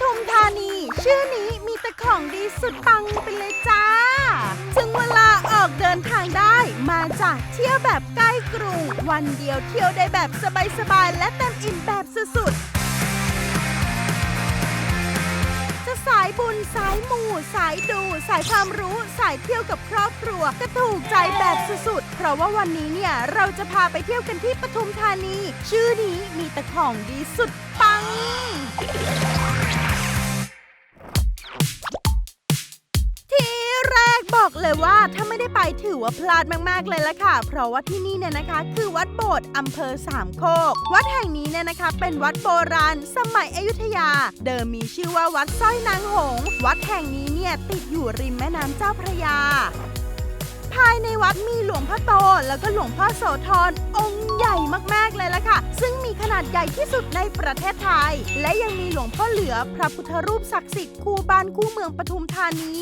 ทุมธานี ชื่อนี้มีแต่ของดีสุดปังไปเลยจ้า ถึงเวลาออกเดินทางได้ มาจากเที่ยวแบบใกล้กรุง วันเดียวเที่ยวได้แบบสบายๆ และเต็มอิ่มแบบสุดๆ จะสายบุญสายมูสายดู สายความรู้สายเที่ยวกับครอบครัวก็ถูกใจแบบสุดๆ เพราะว่าวันนี้เนี่ยเราจะพาไปเที่ยวกันที่ปทุมธานี ชื่อนี้มีแต่ของดีสุดปัง บอกเลยว่าถ้าไม่ได้ไปถือว่าพลาดมากๆเลยละค่ะ เพราะว่าที่นี่เนี่ยนะคะ คือวัดโบสถ์อำเภอสามโคก วัดแห่งนี้เนี่ยนะคะ เป็นวัดโบราณ สมัยอยุธยา เดิมมีชื่อว่าวัดสร้อยนางหงส์วัดแห่งนี้เนี่ยติดอยู่ริมแม่น้ำเจ้าพระยาภายในวัดมีหลวงพ่อโต แล้วก็หลวงพ่อโสธรองค์ใหญ่มากๆเลยล่ะค่ะ ซึ่งมีขนาดใหญ่ที่สุดในประเทศไทย และยังมีหลวงพ่อเหลือพระพุทธรูปศักดิ์สิทธิ์คู่บ้านคู่เมืองปทุมธานี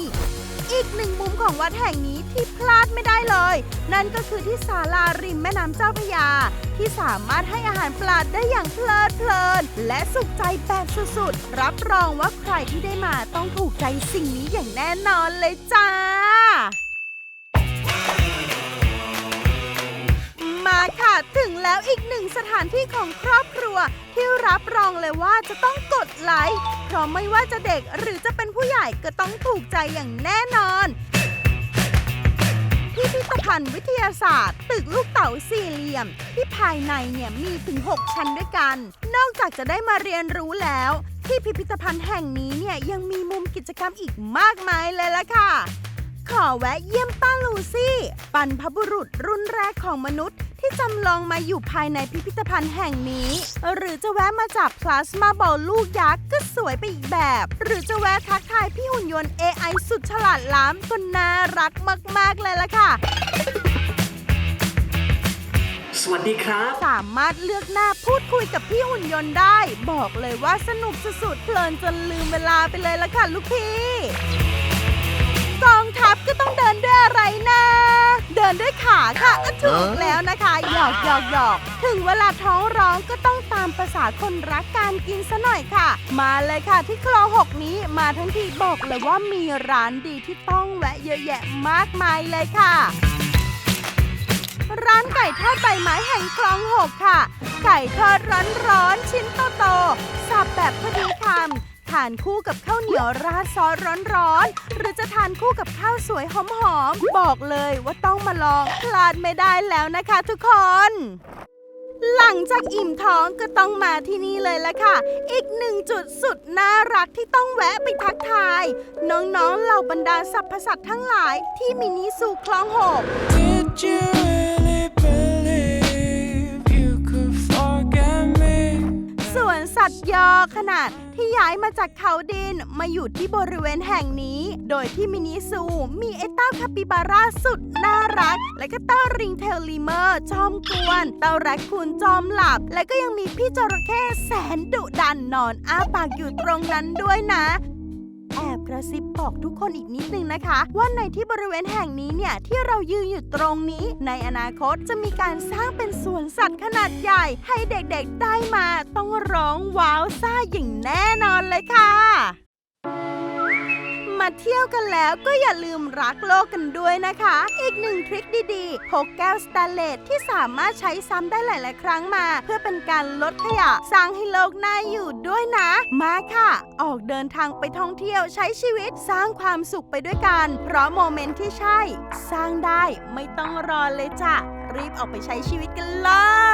อีกหนึ่งมุมของวัดแห่งนี้ที่พลาดไม่ได้เลย นั่นก็คือที่ศาลาริมแม่น้ำเจ้าพระยา ที่สามารถให้อาหารปลาได้อย่างเพลิดเพลิน และสุขใจแบบสุดๆ รับรองว่าใครที่ได้มาต้องถูกใจสิ่งนี้อย่างแน่นอนเลยจ้ามาค่ะ ถึงแล้วอีกหนึ่งสถานที่ของครอบครัว ที่รับรองเลยว่าจะต้องกดไลค์ เพราะไม่ว่าจะเด็กหรือจะเป็นผู้ใหญ่ก็ต้องถูกใจอย่างแน่นอน พิพิธภัณฑ์วิทยาศาสตร์ ตึกลูกเต๋าสี่เหลี่ยม ที่ภายในเนี่ยมีถึง 6 ชั้นด้วยกัน นอกจากจะได้มาเรียนรู้แล้ว ที่พิพิธภัณฑ์แห่งนี้เนี่ยยังมีมุมกิจกรรมอีกมากมายเลยล่ะค่ะขอแวะเยี่ยมป้าลูซี่ ปันพบุรุษรุ่นแรกของมนุษย์ ที่จำลองมาอยู่ภายในพิพิธภัณฑ์แห่งนี้ หรือจะแวะมาจับพลาสมาบอลลูกยักษ์ก็สวยไปอีกแบบ หรือจะแวะทักทายพี่หุ่นยนต์ AI สุดฉลาดล้ำก็น่ารักมาก ๆ เลยล่ะค่ะสวัสดีครับ สามารถเลือกหน้าพูดคุยกับพี่หุ่นยนต์ได้ บอกเลยว่าสนุกสุดๆเพลินจนลืมเวลาไปเลยละค่ะลูกพี่กองทัพก็ต้องเดินด้วยอะไรนะเดิ นด้วยขาค่ะอะถูกแล้วนะคะหยอกหยอกหยอกถึงเวลาท้องร้องก็ต้องตามภาษาคนรักการกินซะหน่อยค่ะ มาเลยค่ะที่คลองหกนี้มาทั้งทีบอกเลยว่ามีร้านดีที่ต้องแวะเยอะแยะมากมายเลยค่ะ ร้านไก่ทอดใบไม้แห่งคลองหกค่ะ ไก่ทอดร้อนร้อนๆชิ้นโตๆสับแบบพอดีคำ ทานคู่กับข้าวเหนียวราดซอสร้อนๆ หรือจะทานคู่กับข้าวสวยหอมๆ บอกเลยว่าต้องมาลองพลาดไม่ได้แล้วนะคะทุกคน หลังจากอิ่มท้องก็ต้องมาที่นี่เลยละค่ะ อีกหนึ่งจุดสุดน่ารักที่ต้องแวะไปทักทาย น้องๆเหล่าบรรดาสรรพสัตว์ทั้งหลายที่มินิซูคลองหก ดยอขนาดที่ย้ายมาจากเขาดินมาอยู่ที่บริเวณแห่งนี้ โดยที่มินิซูมีไอ้เต้าคาปิบาร่าสุดน่ารัก และก็เต้าริงเทลลิเมอร์จอมกวน เต้าแรคคูนจอมหลับ และก็ยังมีพี่จระเข้แสนดุดันนอนอ้าปากอยู่ตรงนั้นด้วยนะ ระซิบบอกทุกคนอีกนิดนึงนะคะ ว่าในที่บริเวณแห่งนี้เนี่ยที่เรายืนอยู่ตรงนี้ ในอนาคตจะมีการสร้างเป็นสวนสัตว์ขนาดใหญ่ ให้เด็กๆได้มาต้องร้องว้าวซ่าอย่างแน่นอนเลยค่ะ มาเที่ยวกันแล้วก็อย่าลืมรักโลกกันด้วยนะคะ อีกหนึ่งทริคดีๆพกแก้วสแตนเลสที่สามารถใช้ซ้ำได้หลาย ๆ ครั้งมา เพื่อเป็นการลดขยะ สร้างให้โลกน่าอยู่ด้วยนะ มาค่ะ ออกเดินทางไปท่องเที่ยวใช้ชีวิตสร้างความสุขไปด้วยกัน เพราะโมเมนต์ที่ใช่ สร้างได้ไม่ต้องรอเลยจ้ะรีบออกไปใช้ชีวิตกันเลย